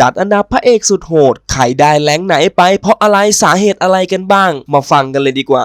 จัดอันดับพระเอกสุดโหดใครได้แหลงไหนไป เพราะอะไรสาเหตุอะไรกันบ้าง มาฟังกันเลยดีกว่า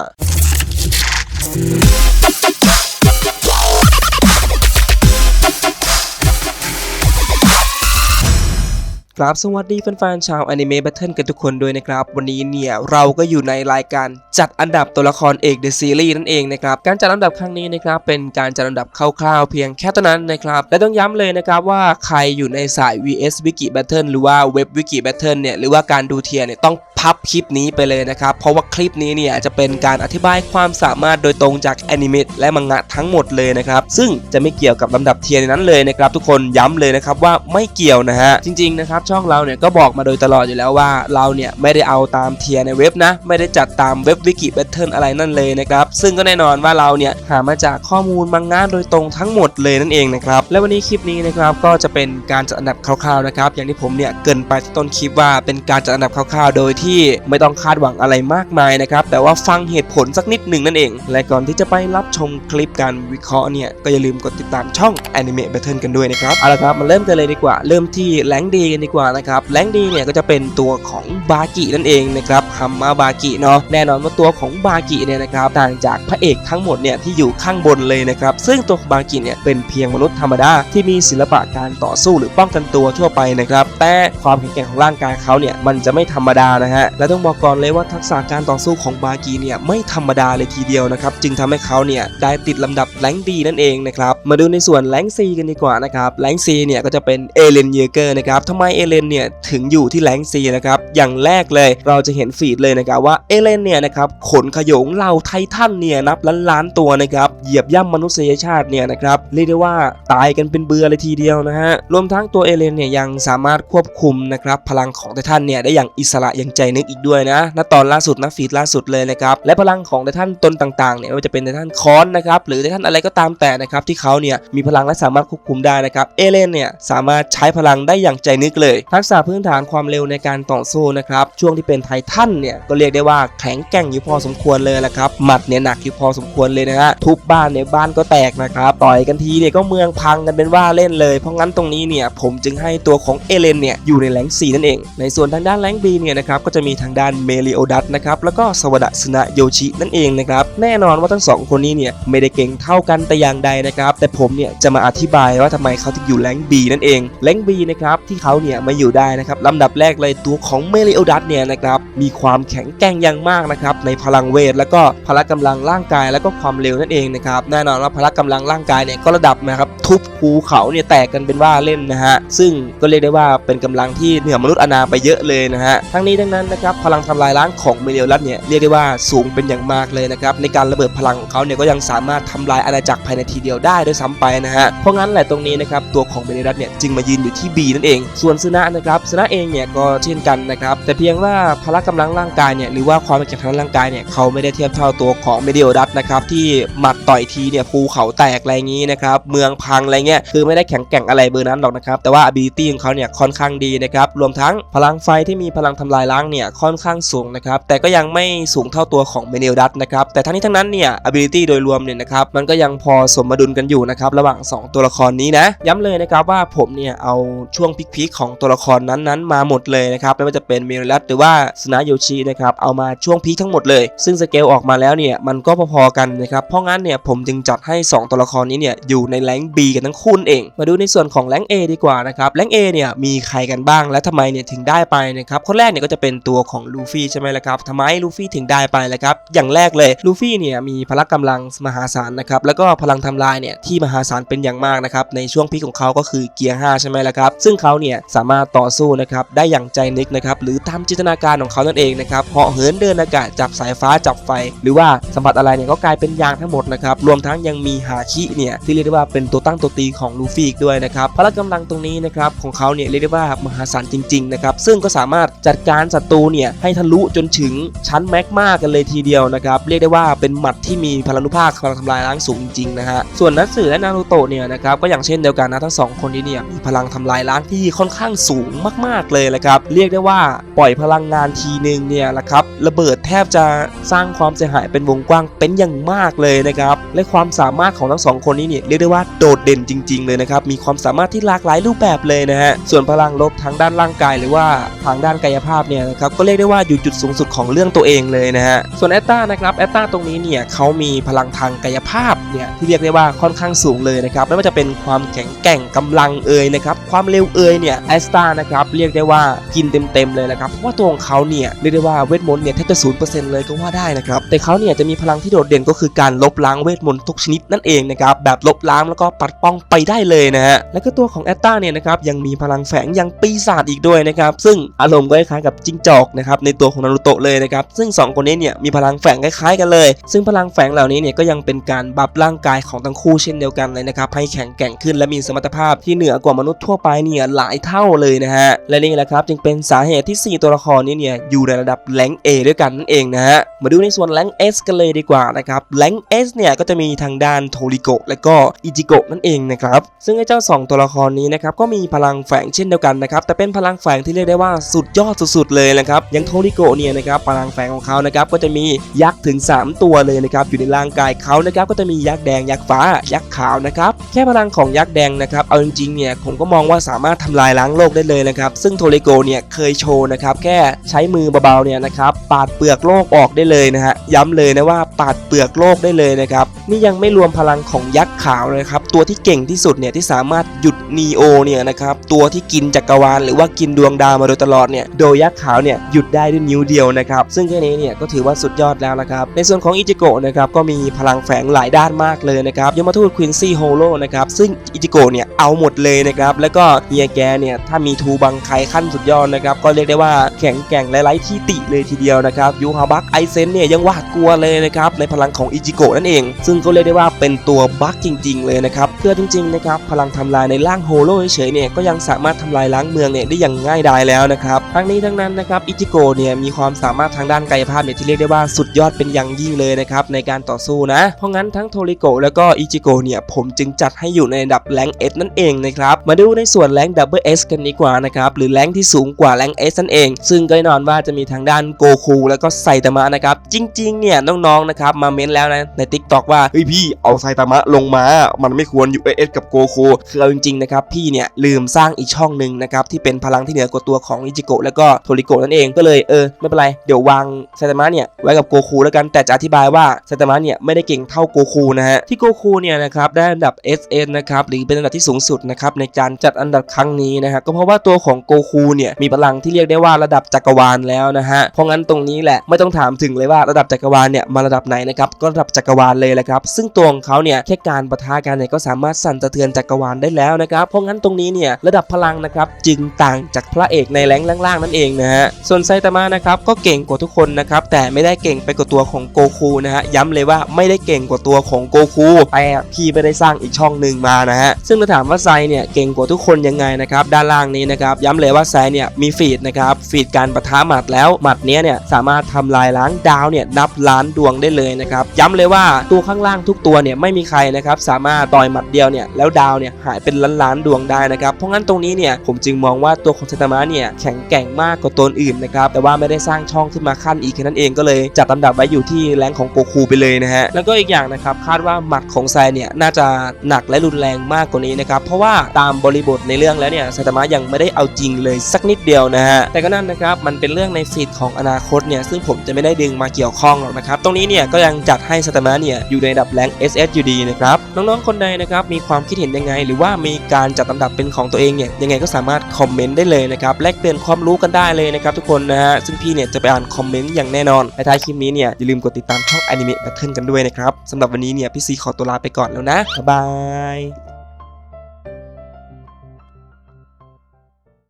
ครับสวัสดีแฟนๆชาวอนิเมะแบทเทิลกันทุกคนด้วยนะครับ วันนี้เนี่ยเราก็อยู่ในรายการจัดอันดับตัวละครเอกเดอะซีรีส์นั่นเองนะครับการจัดอันดับครั้งนี้นะครับเป็นการจัดอันดับคร่าวๆเพียงแค่เท่านั้นนะครับและต้องย้ำเลยนะครับว่าใครอยู่ในสาย VS Wiki Battle หรือว่าเว็บ Wiki Battle เนี่ยหรือว่าการดูเทียร์เนี่ยต้องพับคลิปนี้ไปเลยนะครับ เพราะว่าคลิปนี้เนี่ยจะเป็นการอธิบายความสามารถโดยตรงจากแอนิเมะและมังงะทั้งหมดเลยนะครับ ซึ่งจะไม่เกี่ยวกับลำดับเทียร์ในนั้นเลยนะครับ ทุกคนย้ำเลยนะครับว่าไม่เกี่ยวนะฮะจริงๆนะครับช่องเราเนี่ยก็บอกมาโดยตลอดอยู่แล้วว่าเราเนี่ยไม่ได้เอาตามเทียในเว็บนะ ไม่ได้จัดตามเว็บวิกิแบทเทิลอะไรนั่นเลยนะครับซึ่งก็แน่นอนว่าเราเนี่ยหามาจากข้อมูลมังงะโดยตรงทั้งหมดเลยนั่นเองนะครับและวันนี้คลิปนี้นะครับก็จะเป็นการจัดอันดับคร่าวๆนะครับอย่างที่ผมเนี่ยเกินไปที่ต้นคลิปว่าเป็นการจัดอันดับคร่าวๆ โดยที่ไม่ต้องคาดหวังอะไรมากมายนะครับแต่ว่าฟังเหตุผลสักนิดหนึ่งนั่นเอง และก่อนที่จะไปรับชมคลิปการวิเคราะห์เนี่ยก็อย่าลืมกดติดตามช่อง Anime Battle กันด้วยนะครับเอาละครับมาเริ่มกันเลยดีกว่า เริ่มที่แรงดีกันดีกว่านะครับแรงดีเนี่ยก็จะเป็นตัวของบากินั่นเองนะครับฮัมมาบากิเนาะแน่นอนว่าตัวของบากิเนี่ยนะครับต่างจากพระเอกทั้งหมดเนี่ยที่อยู่ข้างบนเลยนะครับซึ่งตัวบากิเนี่ยเป็นเพียงมนุษย์ธรรมดาที่มีศิลปะการต่อสู้หรือป้องกันตัวทั่วไปนะครับแต่ความแข็งแกร่งของร่างกายเขาเนี่ยมันจะไม่ธรรมดานะฮะและต้องบอกก่อนเลยว่าทักษะการต่อสู้ของบากิเนี่ยไม่ธรรมดาเลยทีเดียวนะครับจึงทำให้เขาเนี่ยได้ติดลำดับแรงดีนั่นเองนะครับมาดูในส่วนแรงซีกันดีกว่านะครับแรงซีเนี่ยก็จะเป็นเอเลนเยเกอร์นะครับทำไมเอเลนเนี่ยถึงอยู่ที่แรงซีนะครับอย่างแรกเลยเราจะเห็นฟีดเลยนะครับว่าเอเลนเนี่ยนะครับขนขยงเหล่าไททันเนี่ยนับล้านล้านๆตัวนะครับเหยียบย่ำมนุษยชาติเนี่ยนะครับเรียกได้ว่าตายกันเป็นเบือเลยทีเดียวนะฮะรวมทั้งตัวเอเลนเนี่ยยังสามารถควบคุมนะครับพลังของไททันเนี่ยได้อย่างอิสระอย่างใจนึกอีกด้วยนะณตอนล่าสุดนะฟีดล่าสุดเลยนะครับและพลังของไททันตนต่างๆเนี่ยไม่ว่าจะเป็นไททันคอนนะครับหรือไททันอะไรก็ตามแต่นะครับที่เขาเนี่ยมีพลังและสามารถควบคุมได้นะครับเอเลนเนี่ยสามารถใช้พลังได้อย่างใจนึกเลยทักษะพื้นฐานความเร็วในการต่อสู้นะครับช่วงที่เป็นไททันเนี่ยก็เรียกได้ว่าแข็งแกร่งอยู่พอสมควรเลยละครับหมัดเนี่ยหนักอยู่พอสมควรเลยนะฮะทุบบ้านเนี่ยบ้านก็แตกนะครับต่อยกันทีเนี่ยก็เมืองพังกันเป็นว่าเล่นเลยเพราะงั้นตรงนี้เนี่ยผมจึงให้ตัวของเอเลนเนี่ยอยู่ในแรง4นั่นเอง ในส่วนทางด้านแรง B เนี่ยนะครับก็จะมีทางด้านเมลิโอดัสนะครับแล้วก็สวัดสนะโยชินั่นเองนะครับแน่นอนว่าทั้งสองคนนี้เนี่ยไม่ได้เก่งเท่ากันแต่อย่างใดนะครับแต่ผมเนี่ยจะมาอธิบายว่าทำไมเขาถึงอยู่แรง B นั่นเองแรง B นะครับที่เขาเนี่ยมาอยู่ได้นะครับลำดับแรกเลยตัวของเมลิโอดัสเนี่ยนะครับมีความแข็งแกร่งอย่างมากนะครับในพลังเวท แล้วก็พละกำลังร่างกายแล้วก็ความเร็วนั่นเองนะครับแน่นอนว่าพละกำลังร่างกายเนี่ยก็ระดับนะครับทุบภูเขาเนี่ยแตกกันเป็นว่าเล่นนะฮะซึ่งก็เรียกได้ว่าเป็นกำลังที่เหนือมนุษย์อนาไปเยอะเลยนะฮะทั้งนี้ทั้งนั้นนะครับพลังทำลายล้างของเมลิโอดัสเนี่ยเรียกได้ว่าสูงเป็นอย่างมากเลยนะครับในการระเบิดพลังของเขาเนี่ยก็ยังสามารถทำลายอาณาจักรภายในทีเดียวได้ด้วยซ้ำไปนะฮะเพราะงั้นแหละตรงนี้นะครับตัวของเมลิโอดัสเนี่ยจึงมายืนอยู่ที่ B นั่นเองส่วนซึนะนะครับซึนะเองเนี่ยก็เช่นกันนะครับแต่เพียงว่าพละกำลังร่างกายเนี่ยหรือว่าความแข็งแกร่งร่างกายเนี่ยเขาไม่ได้เทียบเท่าตัวของเมดิโอดัสนะครับที่หมัดต่อยทีเนี่ยภูเขาแตกอะไรงนี้นะครับเมืองพังอะไรเงี้ยคือไม่ได้แข็งแกร่งอะไรเบอร์นั้นหรอกนะครับแต่ว่า ability ของเขาเนี่ยค่อนข้างดีนะครับรวมทั้งพลังไฟที่มีพลังทำลายล้างเนี่ยค่อนข้างสูงนะครับแต่ก็ยังไม่สูงเท่าตัวของเมดิโอดัสนะครับแต่ทั้งนี้ทั้งนั้นเนี่ย ability โดยรวมเนี่ยนะครับมันก็ยังพอสมดุลกันอยู่นะครับระหว่าง 2 ตัวละครนี้นะย้ำเลยนะครับว่าผมเนี่ยเอาช่วงพีคๆของตัวละครนั้นๆมาหมดเลยนะครับไม่ว่าจะเป็นเมริลัสหรือว่าสนาโยชินะครับเอามาช่วงพีคทั้งหมดเลย ซึ่งสเกลออกมาแล้วเนี่ยมันก็พอๆกันนะครับเพราะงั้นเนี่ยผมจึงจัดให้ 2 ตัวละครนี้เนี่ยอยู่ในแรงค์ B กันทั้งคู่เอง มาดูในส่วนของแรง A ดีกว่านะครับแรง A เนี่ยมีใครกันบ้างและทำไมเนี่ยถึงได้ไปนะครับคนแรกเนี่ยก็จะเป็นตัวของลูฟี่ใช่ไหมล่ะครับทำไมลูฟี่ถึงได้ไปล่ะครับอย่างแรกเลยลูฟี่เนี่ยมีพละกำลังมหาศาลนะครับแล้วก็พลังทำลายเนี่ยที่มหาศาลเป็นอย่างมากนะครับในช่วงพีคของเขาก็คือเกียร์5ใช่ไหมล่ะครับซึ่งเขาเนี่ยสามารถต่อสู้นะครับได้อย่างใจนึกนะครับหรือตามจินตนาการของเขานั่นเองนะครับเหาะเหินเดินอากาศจับสายฟ้าจับไฟ หรือว่าสัมผัสอะไรเนี่ยก็กลายเป็นยางทั้งหมดนะครับรวมทั้งยังมีฮาคิเนี่ยที่เรียกได้ว่าเป็นตัวตั้งตัวตีของลูฟี่อีกด้วยนะครับพละกำลังตรงนี้นะครับของเขาเนี่ยเรียกได้ว่ามหาศาลจริงๆนะครับซึ่งก็สามารถจัดการศัตรูเนี่ยให้ทะลุจนถึงชั้นแมกมากันเลยทีเดียวนะครับเรียกได้ว่าเป็นหมัดที่มีพลานุภาคพลังทำลายล้างสูงจริงๆนะฮะส่วนนัตสึและนารูโตะเนี่ยนะครับก็อย่างเช่นเดียวกันนะทั้งสองคนนี้เนี่ยมีพลังทำลายล้างที่ค่อนข้างสูงมากๆเลยแหละครับ เรียกได้ว่าปล่อยพลังงานทีนึงเนี่ยแหละครับระเบิดแทบจะสร้างความเสียหายเป็นวงกว้างเป็นอย่างมากเลยนะครับและความสามารถของทั้งสองคนนี้เนี่ยเรียกได้ว่าโดดเด่นจริง ๆ เลยนะครับมีความสามารถที่หลากหลายรูปแบบเลยนะฮะส่วนพลังลบทางด้านร่างกายหรือว่าทางด้านกายภาพเนี่ยนะครับก็เรียกได้ว่าอยู่จุดสูงสุดของเรื่องตัวเองเลยนะฮะส่วนแอตตานะครับแอตตาตรงนี้เนี่ยเขามีพลังทางกายภาพเนี่ยที่เรียกได้ว่าค่อนข้างสูงเลยนะครับไม่ว่าจะเป็นความแข็งแกร่งกำลังเอ่ยนะครับความเร็วเอ่ยเนี่ยแอสตานะครับ เรียกได้ว่ากินเต็มๆเลยนะครับเพราะว่าตัวของเขาเนี่ยเรียกได้ว่าเวทมนต์เนี่ยแทบจะศูนย์เปอร์เซ็นต์เลยก็ว่าได้นะครับแต่เขาเนี่ยจะมีพลังที่โดดเด่นก็คือการลบล้างเวทมนต์ทุกชนิดนั่นเองนะครับแบบลบล้างแล้วก็ปัดป้องไปได้เลยนะฮะแล้วก็ตัวของแอตตาเนี่ยนะครับยังมีพลังแฝงย่างปีศาจอีกด้วยนะครับซึ่งอารมณ์ก็คล้ายกับจิ้งจอกนะครับในตัวของนารูโตะเลยนะครับซึ่งสองคนนี้เนี่ยมีพลังแฝงคล้ายๆกันเลย ซึ่งพลังแฝงเหล่านี้เนี่ยก็ยังเป็นการบับร่างกายของทั้งคู่เช่นเดียวกันเลยนะครับให้แข็งแกร่งขึ้นและมีสมรรถภาพที่เหนือกว่ามนุษย์ทั่วไปเนี่ยหลายเท่าเลยนะฮะ และนี่แหละครับจึงเป็นสาเหตุที่ 4 ตัวละครนี้เนี่ยอยู่ในระดับแรงเอด้วยกันนั่นเองนะฮะ มาดูในส่วนแรงเอสกันเลยดีกว่านะครับแรงเอสเนี่ยก็จะมีทางด้านโทริโกะและก็อิจิโกะนั่นเองนะครับ ซึ่งไอ้เจ้า 2 ตัวละครนี้นะครับก็มีพลังแฝงเช่นเดียวกันนะครับแต่เป็นพลังแฝงที่เรียกได้ว่าสุดยอดสุดๆเลยนะครับอย่างโทริโกะเนี่ยนะครับพลังแฝงของเขานะครับก็จะมียักษ์ถึง 3 ตัวเลยนะครับอยู่ในร่างกายเขานะครับก็จะมียักษ์แดงยักษ์ฟ้ายักษ์ขาวนะครับแค่พลังของยักษ์แดงนะครับเอาจริงๆเนี่ยผมก็มองว่าสามารถทำลายล้างโลกได้เลยนะครับ ซึ่งโทริโกเนี่ยเคยโชว์นะครับแค่ใช้มือเบาๆเนี่ยนะครับปาดเปลือกโลกออกได้เลยนะฮะย้ำเลยนะว่าปาดเปลือกโลกได้เลยนะครับนี่ยังไม่รวมพลังของยักษ์ขาวเลยครับตัวที่เก่งที่สุดเนี่ยที่สามารถหยุดนีโอเนี่ยนะครับตัวที่กินจักรวาลหรือว่ากินดวงดาวมาโดยตลอดเนี่ยโดยยักษ์ขาวเนี่ยหยุดได้ด้วยนิ้วเดียวนะครับซึ่งแค่นี้เนี่ยก็ถือว่าสุดยอดแล้วนะครับในส่วนของอิจิโกะนะครับก็มีพลังแฝงหลายด้านมากเลยนะครับยมทูตควินซี่โฮโลนะครับซึ่งอิจิโกะเนี่ยเอาหมดเลยนะครับแล้วก็เฮียแกเนี่ยถ้าามีทูบังไคขั้นสุดยอดนะครับ ก็เรียกได้ว่าแข็งแกร่งและไร้ที่ติเลยทีเดียวนะครับ ยูฮาบักไอเซนเนี่ยยังหวาดกลัวเลยนะครับ ในพลังของอิจิโกะนั่นเอง ซึ่งก็เรียกได้ว่าเป็นตัวบัคจริง ๆ เลยนะครับ เพื่อจริง ๆ นะครับ พลังทำลายในร่างโฮโลเฉยๆเนี่ยก็ยังสามารถทำลายล้างเมืองเนี่ยได้อย่างง่ายดายแล้วนะครับ ทั้งนี้ทั้งนั้นนะครับ อิจิโกะเนี่ยมีความสามารถทางด้านกายภาพเนี่ยที่เรียกได้ว่าสุดยอดเป็นอย่างยิ่งเลยนะครับในการต่อสู้นะ เพราะงั้นทั้งโทริโกะแล้วก็อิจิโกะเนี่ยผมจึงจัดให้อยู่ในดับแรงเอสนั่นเองนะครับ มาดูในส่วนแรงดับเบิลเอสกันดีกว่านะครับหรือแรงที่สูงกว่าแรงเอสนั่นเอง ซึ่งก็แน่นอนว่าจะมีทางด้านโกคูแล้วก็ไซตามะนะครับจริงๆเนี่ยน้องๆนะครับมาเม้นแล้วนะใน t ิ k t o k ว่าเฮ้ยพี่เอาไซตามะลงมา มันไม่ควรอยู่เอสกับโกคูคือเอาจริงๆนะครับพี่เนี่ยลืมสร้างอีกช่องหนึ่งนะครับที่เป็นพลังที่เหนือกว่าตัวของอิจิโกะแล้วก็โทริโกะนั่นเองก็เลยเออไม่เป็นไรเดี๋ยววางไซตามะเนี่ยไว้กับโกคูแล้วกันแต่จะอธิบายว่าไซตามะเนี่ยไม่ได้เก่งเท่าโกคูนะฮะที่โกคูเนี่ยนะครับได้อันดับ SN นะครับหรือเป็นอันดับที่สูงสุดนะครับในการจัดอันดับครั้งนี้นะฮะก็เพราะว่าตัวของโกคูเนี่ยมีพลังที่เรียกได้ว่าระดับจักรวาลแล้วนะฮะเพราะงั้นตรงนี้แหละไม่ต้องถามถึงเลยว่าระดับจักรวาลเนี่ยมาระดับไหนนะครับก็ระดับจักรวาลเลยแหละครับซึ่งตัวของเขาเนี่ยแค่การประทะกันเนี่ยก็สามารถสั่นสะเทือนจักรวาลได้แล้วนะครับเพราะงั้นตรงนี้เนี่ยระดับพลังนะครับจึงต่างจากพระเอกในแรงล่างๆนั่นเองนะฮะส่วนไซตามะนะครับก็เก่งกว่าทุกคนนะครับแต่ไม่ได้เก่งไปกว่าตัวของโกคูนะฮะย้ำเลยว่าไม่ได้เก่งกว่าตัวของโกคูแต่พี่ไม่ได้สร้างอีกช่องหนึ่งมานะฮะซึ่งถ้าถามว่าไซเนี่ยเก่งกว่าทุกคนยังไงนะครับด้านล่างนี้นะครับย้ำเลยว่าไซเนี่ยมีฟีดนะครับฟีดการปะทะหมัดแล้วหมัดเนี้ยเนี่ยสามารถทำลายล้างดาวเนี่ยนับล้านดวงได้เลยนะครับย้ำเลยว่าตัวข้างล่างทุกตัวเนี่ยไม่มีใครนะครับสามารถต่อยหมัดเดียวเนี่ยแล้วดาวเนี่ยหายเป็นล้านล้านดวงได้นะครับเพราะงั้นตรงนี้เนี่ยผมจึงมองว่าตัวของไซตามะเนี่ยแข็งแกร่งมากกว่าตัวอื่นนะครับแต่ว่าไม่ได้สร้างช่องขึ้นมาขั้นอีกแค่นั้นเองก็เลยจัดลำดับไว้อยู่ที่แรงของโกคูไปเลยนะฮะแล้วก็อีกอย่างนะครับคาดว่าหมัดของไซเนี่ยน่าจะหนักและรุนแรงมากกว่านี้นะครับเพราะว่าตามบริบทในเรื่องแล้วเนี่ยไซตามะยังไม่ได้เอาจริงเลยสักนิดเดียวนะฮะแต่ก็นั่นนะครับมันเป็นเรื่องในฟีดของอนาคตเนี่ยซึ่งผมจะไม่ได้ดึงมาเกี่ยวข้องหรอกนะครับตรงนี้เนี่ยก็ยังจัดให้ไซตามะเนี่ยอยู่ในดับแรง SS อยู่ดีนะครับน้องๆคนใดนะครับมีความคิดเห็นยังไง หรือว่ามีการจัดลำดับเป็นของตัวเองเนี่ยยังไงก็สามารถคอมเมนต์ได้เลยนะครับแลกเปลี่ยนความรู้กันได้เลยนะครับทุกคนนะฮะซึ่งพี่เนี่ยจะไปอ่านคอมเมนต์อย่างแน่นอนในท้ายคลิปนี้เนี่ยอย่าลืมกดติดตามช่อง Anime Battle กันด้วยนะครับสำหรับวันนี้เนี่ยพี่ซีขอตัวลาไปก่อนแล้วนะบ๊ายบาย